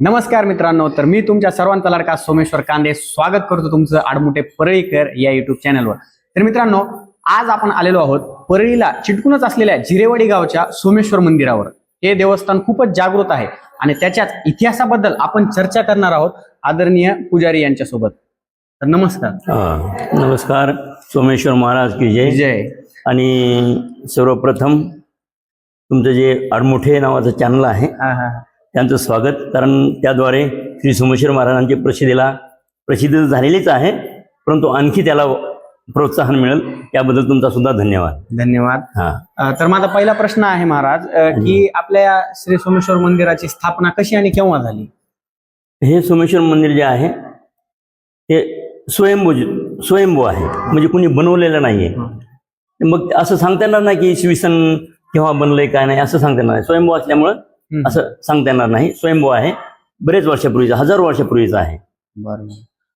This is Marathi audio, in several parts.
नमस्कार मित्रांनो तर मी तुमच्या सर्वांचा लाडका सोमेश्वर कांदे स्वागत करतो तुमचं आडमुठे परळीकर या युट्यूब चॅनलवर तर मित्रांनो आज आपण आलेलो आहोत परळीला चिटकूनच असलेल्या जिरेवाडी गावच्या सोमेश्वर मंदिरावर. हे देवस्थान खूपच जागृत आहे आणि त्याच्याच इतिहासाबद्दल आपण चर्चा करणार आहोत आदरणीय पुजारी यांच्यासोबत. तर नमस्कार. हा, नमस्कार. सोमेश्वर महाराज की जय. जय. आणि सर्वप्रथम तुमचं जे आडमुठे नावाचं चॅनल आहे. त्यांचं स्वागत. कारण त्याद्वारे श्री सोमेश्वर महाराजांची प्रसिद्धीला प्रसिद्ध झालेलीच आहे परंतु आणखी त्याला प्रोत्साहन मिळेल. त्याबद्दल तुमचा सुद्धा धन्यवाद. धन्यवाद. हा. तर माझा पहिला प्रश्न आहे महाराज की आपल्या श्री सोमेश्वर मंदिराची स्थापना कशी आणि केव्हा झाली? हे सोमेश्वर मंदिर जे आहे ते स्वयंभू स्वयंभू आहे. म्हणजे कुणी बनवलेलं नाहीये. मग असं सांगता येणार नाही की इसवी सन केव्हा बनलंय काय नाही असं सांगता येणार नाही. स्वयंभू असल्यामुळं. असं सांगता येणार नाही. स्वयंभू आहे. बरेच वर्षापूर्वीचा हजारो वर्षापूर्वीचा आहे.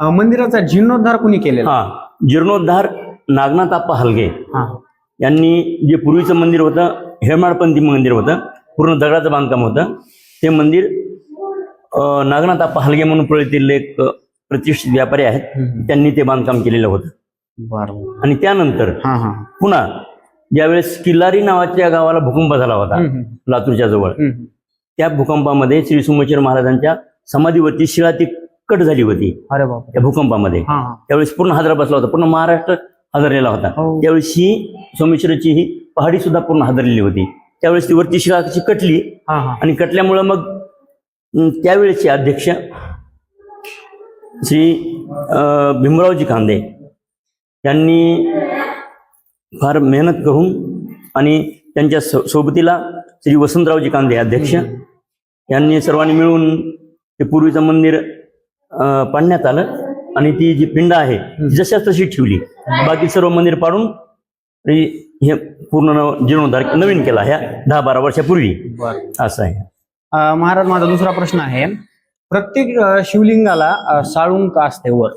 मंदिराचा जीर्णोद्धार कुणी केलेला? हा. जीर्णोद्धार नागनाथ आप्पा हलगे. हा. यांनी जे पूर्वीचं मंदिर होतं हेमाडपंथी मंदिर होतं पूर्ण दगडाचं बांधकाम होतं ते मंदिर नागनाथ आप्पा हलगे म्हणून प्रळीतील एक प्रतिष्ठित व्यापारी आहेत. त्यांनी ते बांधकाम केलेलं होतं. बरं आणि त्यानंतर पुन्हा ज्यावेळेस किल्लारी नावाच्या गावाला भूकंप झाला होता लातूरच्या जवळ. त्या भूकंपामध्ये श्री सोमेश्वर महाराजांच्या समाधीवरती शिळा ती कट झाली होती. अरे बाप त्या भूकंपामध्ये. त्यावेळेस पूर्ण हादरा बसला होता. पूर्ण महाराष्ट्र हादरलेला होता. हो. त्यावेळेस ही सोमेश्वराची ही पहाडी सुद्धा पूर्ण हादरलेली होती. त्यावेळेस ती वरती शिळा कशी कटली आणि कटल्यामुळं मग अं, त्यावेळेचे अध्यक्ष श्री भीमरावजी कांदे यांनी फार मेहनत करून आणि त्यांच्या सो- सोबतीला श्री वसंतरावजी कांदे अध्यक्ष. यांनी सर्वांनी मिळून ते पूर्वीचं मंदिर पाडण्यात आलं. आणि ती जी पिंड आहे ती जशाच तशी ठेवली. बाकी सर्व मंदिर पाडून हे पूर्ण जीर्णोद्धार नवीन केला ह्या दहा बारा. वर्षापूर्वी असं आहे. महाराज माझा दुसरा प्रश्न आहे. प्रत्येक शिवलिंगाला साळुंक असते वर.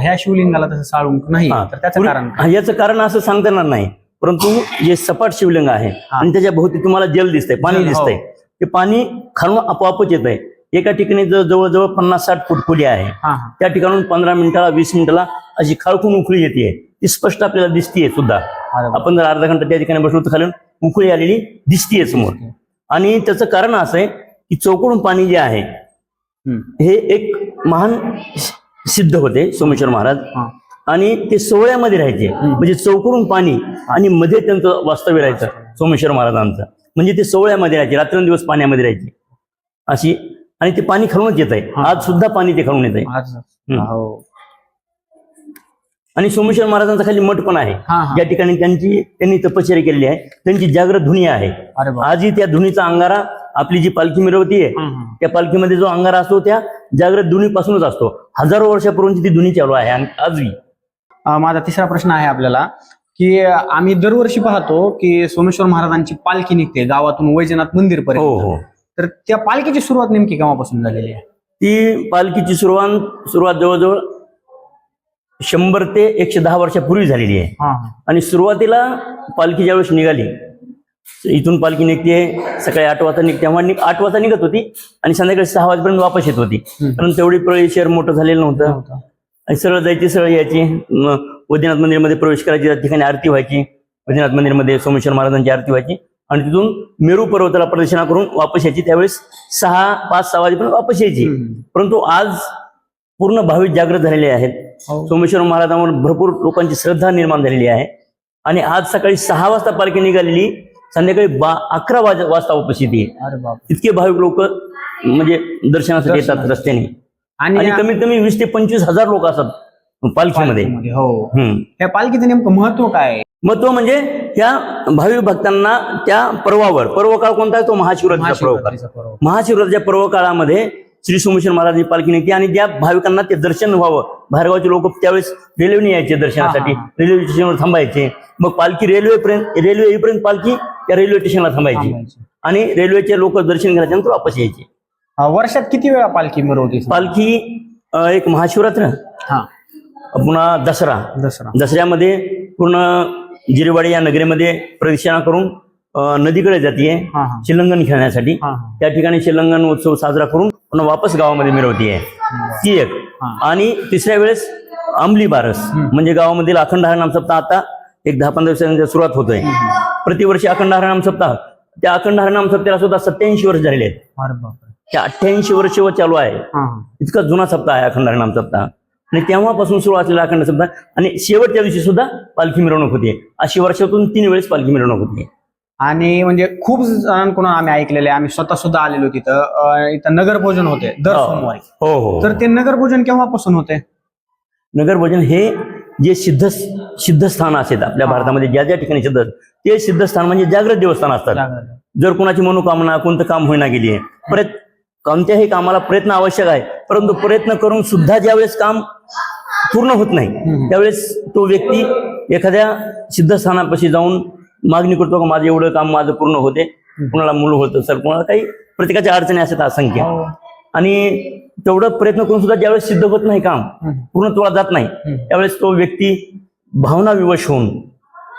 ह्या शिवलिंगाला तसं साळुंक नाही. तर त्याचं कारण याचं कारण असं सांगता येणार नाही. परंतु जे सपाट शिवलिंग आहे. आणि त्याच्या भोवती तुम्हाला जल दिसतंय पाणी जल, हो. दिसतंय ते पाणी खालून आपोआपच येत आहे एका ठिकाणी जर जवळजवळ पन्नास साठ फूट खोली आहे हा हा त्या ठिकाणून पंधरा मिनिटाला वीस मिनिटाला अशी खाळकून उकळी येते ती स्पष्ट आपल्याला दिसतीये सुद्धा अरे. आपण जर अर्धा घंटा त्या ठिकाणी बसलो तर खालून उकळी आलेली दिसतीये समोर आणि त्याचं कारण असं आहे की चौकडून पाणी जे आहे हम्म. हे एक महान सिद्ध होते सोमेश्वर महाराज हा. आणि ते सोहळ्यामध्ये राहायचे. म्हणजे चौकडून पाणी आणि मध्ये त्यांचं वास्तव्य राहायचं सोमेश्वर महाराजांचं. म्हणजे ते सोहळ्यामध्ये राहायचे रात्रंदिवस पाण्यामध्ये राहायचे. अशी आणि ते पाणी खालूनच येत आहे. आज सुद्धा पाणी ते खालून येत आहे. हो. आणि सोमेश्वर महाराजांचा खाली मठ पण आहे. ज्या ठिकाणी त्यांची त्यांनी तपश्चर्या केलेली आहे. त्यांची जागृत धुनी आहे. आजही त्या धुनीचा अंगारा आपली जी पालखी मिरवती आहे. त्या पालखीमध्ये जो अंगारा असतो त्या जागृत धुनीपासूनच असतो. हजारो वर्षापूर्वीची ती धुनी चालू आहे. आणि आजही. माझा तिसरा प्रश्न आहे आपल्याला की आम्ही दरवर्षी पाहतो की सोमेश्वर महाराजांची पालखी निघते गावातून वैजनाथ मंदिर हो पर्यंत. हो तर त्या पालखीची सुरुवात नेमकी केव्हापासून झालेली आहे? ती पालखीची सुरुवात सुरुवात जवळजवळ शंभर ते एकशे दहा वर्षापूर्वी झालेली आहे. हा आणि सुरुवातीला पालखी ज्यावेळेस निघाली इथून पालखी निघते सकाळी आठ वाजता निघते तेव्हा आठ वाजता निघत होती आणि संध्याकाळी सहा वाजेपर्यंत वापस येत होती. हम्म. कारण तेवढी प्रळी शहर मोठं झालेलं नव्हतं. सरळ जायची सरळ यायची. वैद्यनाथ मंदिरमध्ये प्रवेश करायची त्या ठिकाणी आरती व्हायची. वैद्यनाथ मंदिरमध्ये सोमेश्वर महाराजांची आरती व्हायची. आणि तिथून मेरू पर्वताला प्रदक्षिणा करून वापस यायची. त्यावेळेस सहा पाच सहा वाजेपर्यंत वापस यायची. परंतु आज पूर्ण भाविक जागृत झालेले आहेत. हो. सोमेश्वर महाराजांवर भरपूर लोकांची श्रद्धा निर्माण झालेली आहे. आणि आज सकाळी सहा वाजता पालखी निघालेली. संध्याकाळी बा अकरा वाज वाजता वापस येते अरे बाप. इतके भाविक लोक म्हणजे दर्शनासाठी येतात. रस्त्याने. आणि कमीत कमी वीस ते पंचवीस हजार लोक असतात पालखीमध्ये. पालखीमध्ये, हो. हम्म. या पालखीचं नेमकं महत्त्व काय आहे? महत्त्व म्हणजे त्या भाविक भक्तांना त्या पर्वावर पर्व काळ कोणता आहे? तो महाशिवरात्रीचा पर्व काळ महाशिवरात्रीचा पर्व. महाशिवरात्रीच्या पर्व काळामध्ये श्री सोमेश्वर महाराज पालखी निघते आणि त्या भाविकांना ते दर्शन व्हावं. बाहेरगावचे लोक त्यावेळेस रेल्वेने यायचे दर्शनासाठी. हा, हा, रेल्वे स्टेशनवर थांबायचे. मग पालखी रेल्वेपर्यंत रेल्वे येईपर्यंत पालखी त्या रेल्वे स्टेशनला थांबायची. थांबायचे. आणि रेल्वेचे लोक दर्शन घेतल्यानंतर वापस यायचे. वर्षात किती वेळा पालखी मिरवते पालखी अं, एक महाशिवरात्र. हा. पुन्हा दसरा. दसरा. दसऱ्यामध्ये पूर्ण जिरेवाडी या नगरीमध्ये प्रदक्षिणा करून अं, नदीकडे जातीये. हा हा. शिलंगण खेळण्यासाठी. हा हा. त्या ठिकाणी शिलंगण उत्सव साजरा करून पुन्हा वापस गावामध्ये मिरवतीये. ती एक. हा. आणि तिसऱ्या वेळेस अंमली बारस. म्हणजे गावामधील अखंड हरिनाम सप्ताह आता एक दहा पंधरा दिवसांची सुरुवात होतोय. प्रतिवर्षी अखंड हरिनाम सप्ताह. त्या अखंड हरिनाम सप्ताहाला सुद्धा सत्याऐंशी वर्ष झालेले आहेत. अरे बापरे. त्या अठ्ठ्याऐंशी वर्ष व चालू आहे. हा हा. इतका जुना सप्ताह आहे अखंड हरिनाम सप्ताह. आणि तेव्हापासून सुरू असलेला अखंड सप्ताह आणि शेवटच्या दिवशी सुद्धा पालखी मिरवणूक होती. अशी वर्षातून तीन वेळेस पालखी मिरवणूक होती. आणि म्हणजे खूप जणांकडून आम्ही ऐकलेले. आम्ही स्वतः सुद्धा आलेलो तिथं. इथं नगर भोजन होते दर हो. सोमवारी. हो हो तर ते नगर भोजन केव्हापासून होते? नगर भोजन हे जे सिद्ध सिद्धस्थान असतात आपल्या भारतामध्ये ज्या ज्या ठिकाणी सिद्ध ते सिद्धस्थान म्हणजे जागृत देवस्थान असतात. जर कोणाची मनोकामना कोणतं काम होईना गेली प्रयत्न कोणत्याही कामाला प्रयत्न आवश्यक आहे परंतु प्रयत्न करून सुद्धा ज्यावेळेस काम पूर्ण होत नाही. त्यावेळेस तो व्यक्ती एखाद्या सिद्धस्थानापाशी जाऊन मागणी करतो का माझं एवढं काम माझं पूर्ण होते कुणाला मुलं होतं सर कुणाला काही प्रत्येकाच्या अडचणी असतात असंख्य हो. आणि तेवढं प्रयत्न करून सुद्धा ज्यावेळेस सिद्ध होत नाही काम. पूर्णत्वाला जात नाही. त्यावेळेस तो व्यक्ती भावना विवश होऊन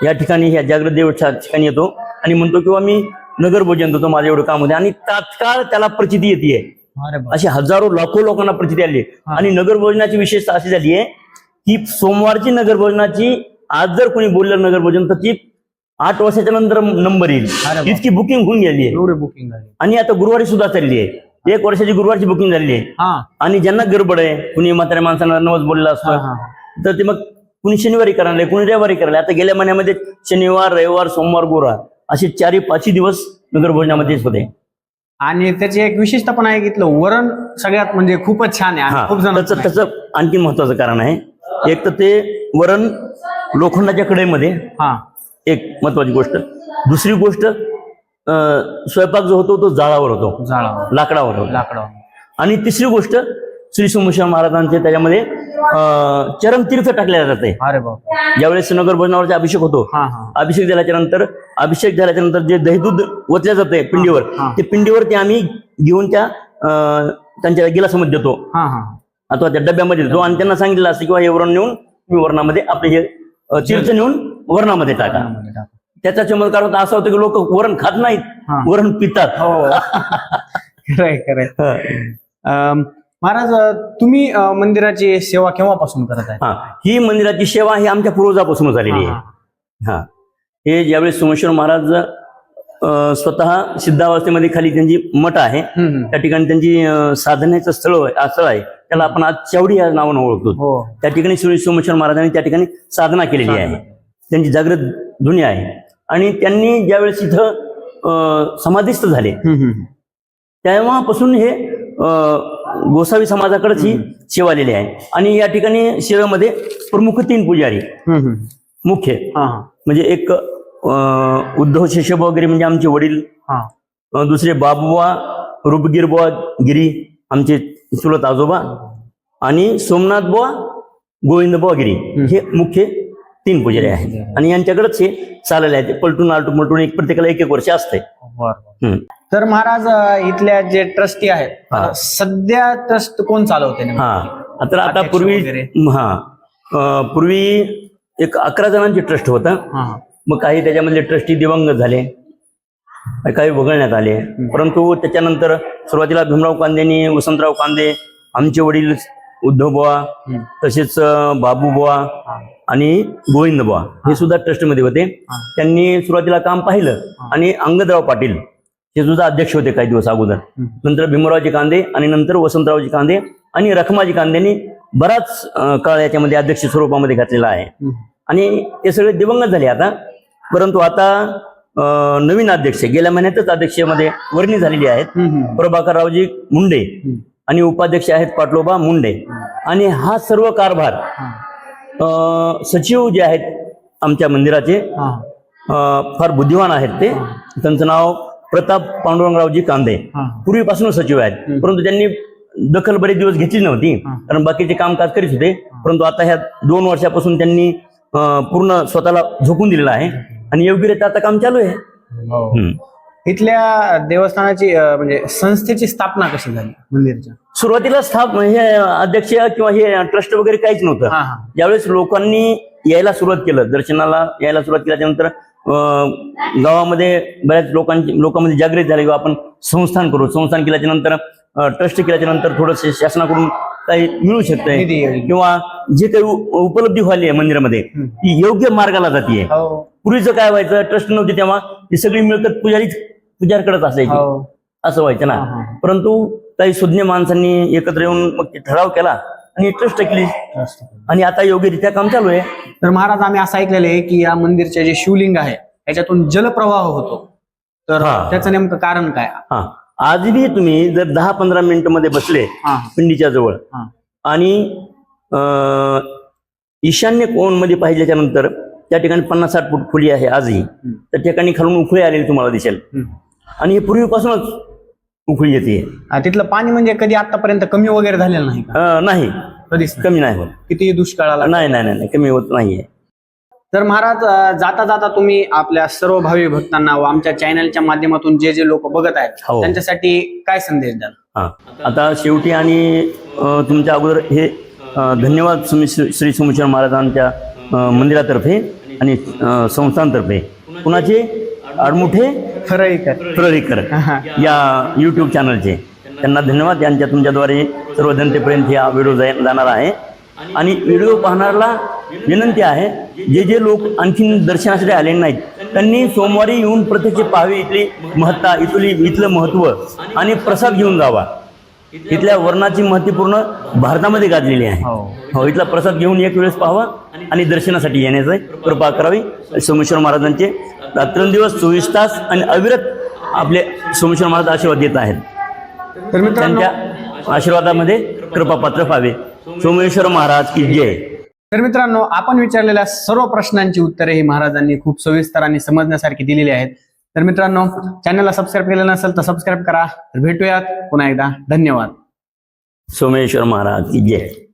या ठिकाणी ह्या जागृत देवच्या ठिकाणी येतो आणि म्हणतो किंवा मी नगर भोजन देतो माझं एवढं काम होते आणि तात्काळ त्याला प्रचिती येते. अशी हजारो लाखो लोकांना प्रचिती आली आहे. आणि नगर भोजनाची विशेषता अशी झाली आहे की सोमवारची नगर भोजनाची आज जर कोणी बोललं नगर भोजन तर ती आठ वर्षाच्या नंतर नंबर येईल. इतकी बुकिंग होऊन गेली आहे. बुकिंग झाली. आणि आता गुरुवारी सुद्धा चालली आहे. एक वर्षाची गुरुवारची बुकिंग झालेली आहे. आणि ज्यांना गडबड आहे कुणी म्हाताऱ्या माणसांना नवस बोललेला हा, असतो. तर ते मग कुणी शनिवारी करायला कुणी रविवारी करायला. आता गेल्या महिन्यामध्ये शनिवार रविवार सोमवार गुरुवार. असे चारही पाचही दिवस नगर भोजनामध्येच होते. आणि त्याची एक विशेषता पण आहे की इथलं वरण सगळ्यात म्हणजे खूपच छान आहे आणि हा खूप जण त्याचं त्याचं आणखी महत्वाचं कारण आहे. एक तर ते वरण लोखंडाच्या कढईमध्ये हा. एक महत्वाची गोष्ट. दुसरी गोष्ट अं, स्वयंपाक जो होतो तो जाळावर होतो. जाळा लाकडावर होतो. लाकडं आणि तिसरी गोष्ट श्री सोमेश्वर महाराजांचे त्याच्यामध्ये अं, चरणतीर्थ टाकले जाते अरे ज्यावेळेस नगर भोजनावरचा अभिषेक होतो. हा हा. अभिषेक झाल्याच्यानंतर अभिषेक झाल्याच्यानंतर जे दहीदूध ओतल्या जाते पिंडीवर हा. ते पिंडीवर ते आम्ही घेऊन त्या त्यांच्या गिलासामध्ये देतो. हा हा. अथवा त्या डब्यामध्ये देतो आणि त्यांना सांगितलं असतं किंवा हे वरण नेऊन तुम्ही वरणामध्ये आपले हे तीर्थ नेऊन वरणामध्ये टाका. त्याचा चमत्कार होता असा होता की लोक वरण खात नाहीत हा. वरण पितात. हो खरंय खरंय. अम, महाराज तुम्ही अं, मंदिराची सेवा केव्हापासून करत आहे? हा ही मंदिराची सेवा ही आमच्या पूर्वजापासून झालेली आहे. हा हे. ज्यावेळेस सोमेश्वर महाराज अं, स्वतः सिद्धावस्थेमध्ये खाली त्यांची मठ आहे हम्म, हम्म. त्या ठिकाणी त्यांची अं, साधनेचं स्थळ आहे- स्थळ आहे त्याला आपण आज चवडी या नावानं ओळखतो. हो. त्या ठिकाणी श्री सोमेश्वर महाराजांनी त्या ठिकाणी साधना केलेली आहे. त्यांची जागृत दुनिया आहे. आणि त्यांनी ज्यावेळेस इथं अं, समाधिस्थ झाले हम्म, हम्म. तेव्हापासून हे अं, गोसावी समाजाकडेच ही सेवा आलेली आहे. आणि या ठिकाणी सेवेमध्ये प्रमुख तीन पुजारी. मुख्य. म्हणजे एक उद्धव शेषब वगैरे म्हणजे आमचे वडील. दुसरे बाबुवा रुपगीर बुवा गिरी आमचे चुलत आजोबा. आणि सोमनाथ बुवा गोविंद बुवा गिरी हे मुख्य तीन पुजारी आहेत. आणि यांच्याकडेच हे चालले आहेत. पलटून आलटून पलटून एक प्रत्येकाला एक एक वर्ष असते बर तर महाराज इथल्या जे ट्रस्टी आहेत हा. सध्या ट्रस्ट कोण चालवते नेमकं? हा तर आता अध्यक्ष पूर्वी? हा अं, पूर्वी एक अकरा जणांचे ट्रस्ट होतं हा हा. मग काही त्याच्यामधले ट्रस्टी दिवंगत झाले काही वगळण्यात आले परंतु त्याच्यानंतर सुरुवातीला भीमराव कांदेनी वसंतराव कांदे आमचे वडील उद्धव बुवा हम्म. तसेच अं, बाबू बुवा हा. आणि गोविंद बुवा हे सुद्धा ट्रस्टमध्ये होते हा. त्यांनी सुरुवातीला काम पाहिलं आणि अंगदराव पाटील हे सुद्धा अध्यक्ष होते काही दिवस अगोदर. नंतर भीमरावजी कांदे आणि नंतर वसंतरावजी कांदे आणि रखमाजी कांदेनी बराच काळ याच्यामध्ये अध्यक्ष स्वरूपामध्ये घातलेला आहे. आणि ते सगळे दिवंगत झाले आता परंतु आता नवीन अध्यक्ष गेल्या महिन्यातच अध्यक्षमध्ये वर्णी झालेली आहेत. प्रभाकररावजी मुंडे. आणि उपाध्यक्ष आहेत पाटलोबा मुंडे आणि हा सर्व कारभार हा. सचिव जे आहेत आमच्या मंदिराचे हा. फार बुद्धिवान आहेत ते त्यांचं नाव प्रताप पांडुरंगरावजी कांदे. पूर्वीपासून सचिव आहेत. परंतु त्यांनी दखल बरेच दिवस घेतली नव्हती. कारण बाकीचे कामकाज करीत होते. परंतु आता ह्या दोन वर्षापासून त्यांनी पूर्ण स्वतःला झोकून दिलेलं आहे. आणि योग्यरित्या आता काम चालू आहे. हो. इथल्या देवस्थानाची म्हणजे संस्थेची स्थापना कशी झाली मंदिरच्या? सुरुवातीला स्थाप हे अध्यक्ष किंवा हे ट्रस्ट वगैरे काहीच नव्हतं. ज्यावेळेस लोकांनी यायला सुरुवात केलं दर्शनाला यायला सुरुवात केल्याच्यानंतर गावामध्ये बऱ्याच लोकांची लोकांमध्ये जागृत झाले किंवा आपण संस्थान करू. संस्थान केल्याच्यानंतर ट्रस्ट केल्याच्यानंतर थोडंसं शासनाकडून काही मिळू शकतंय. किंवा जे काही उपलब्धी व्हायली आहे मंदिरामध्ये. ती योग्य मार्गाला जाते हो. पूर्वीचं काय व्हायचं ट्रस्ट नव्हती तेव्हा ती सगळी मिळकत पुजारी पुजारकडेच असायची. हो. असं व्हायचं ना. परंतु काही सुज्ञ माणसांनी एकत्र येऊन मग ठराव केला. आणि ट्रस्ट केली आणि आता योग्यरित्या काम चालू आहे. तर महाराज आम्ही असं ऐकलेलं आहे की या मंदिरचे जे शिवलिंग आहे त्याच्यातून जलप्रवाह होतो. तर हा. त्याचं नेमकं कारण काय? हा. आजही तुम्ही जर दहा पंधरा मिनिटमध्ये बसले हा. पिंडीच्या जवळ हा. आणि अं, ईशान्य कोणमध्ये पाहिल्याच्या नंतर त्या ठिकाणी पन्नास साठ फूट खोली आहे आजही. त्या ठिकाणी खालून उखळी आलेली तुम्हाला दिसेल. हम्म. आणि हे पूर्वीपासूनच उखळी येते. हा, तिथलं पाणी म्हणजे कधी आतापर्यंत कमी वगैरे झालेलं नाही का? नाही. कधीच नाही. कमी नाही होत. किती दुष्काळाला नाही नाही नाही नाही, कमी होत नाहीये. तर महाराज अं, जाता जाता तुम्ही आपल्या सर्व भावी भक्तांना व आमच्या चॅनलच्या माध्यमातून जे जे लोक बघत आहेत हो. त्यांच्यासाठी काय संदेश द्याल? हा. आता शेवटी आणि अ, तुमच्या अगोदर हे अ, धन्यवाद सुमी श्री श्री सोमेश्वर महाराजांच्या अ, मंदिरातर्फे आणि अ, संस्थांतर्फे कुणाचे? आडमुठे? फरळीकर प्रळीकर हा. या युट्यूब चॅनलचे त्यांना धन्यवाद. यांच्या तुमच्याद्वारे सर्व जनतेपर्यंत हा व्हिडिओ जाणार आहे. आणि व्हिडिओ पाहणाऱ्याला विनंती आहे जे जे लोक आणखीन दर्शनासाठी आले नाहीत त्यांनी सोमवारी येऊन प्रत्यक्ष पाहावी इथली महत्ता इथली इथलं महत्त्व आणि प्रसाद घेऊन जावा. इथल्या वर्णाची महत्त्वपूर्ण भारतामध्ये गाजलेली आहे. हो. हो इथला प्रसाद घेऊन एक वेळेस पाहावा आणि दर्शनासाठी येण्याची कृपा करावी. सोमेश्वर महाराजांचे रात्रंदिवस चोवीस तास आणि अविरत आपले सोमेश्वर महाराज आशीर्वाद देत आहेत. तर मित्रांनो त्यांच्या आशीर्वादामध्ये कृपापात्र व्हावे. सोमेश्वर महाराज की जय. तर मित्रांनो आपण विचारलेल्या सर्व प्रश्नांची उत्तरे ही महाराजांनी खूप सविस्तर आणि समजण्यासारखी दिलेली आहेत. तर मित्रांनो चॅनलला सबस्क्राईब केलं नसेल तर सबस्क्राईब करा. तर भेटूयात पुन्हा एकदा. धन्यवाद. सोमेश्वर महाराज की जय.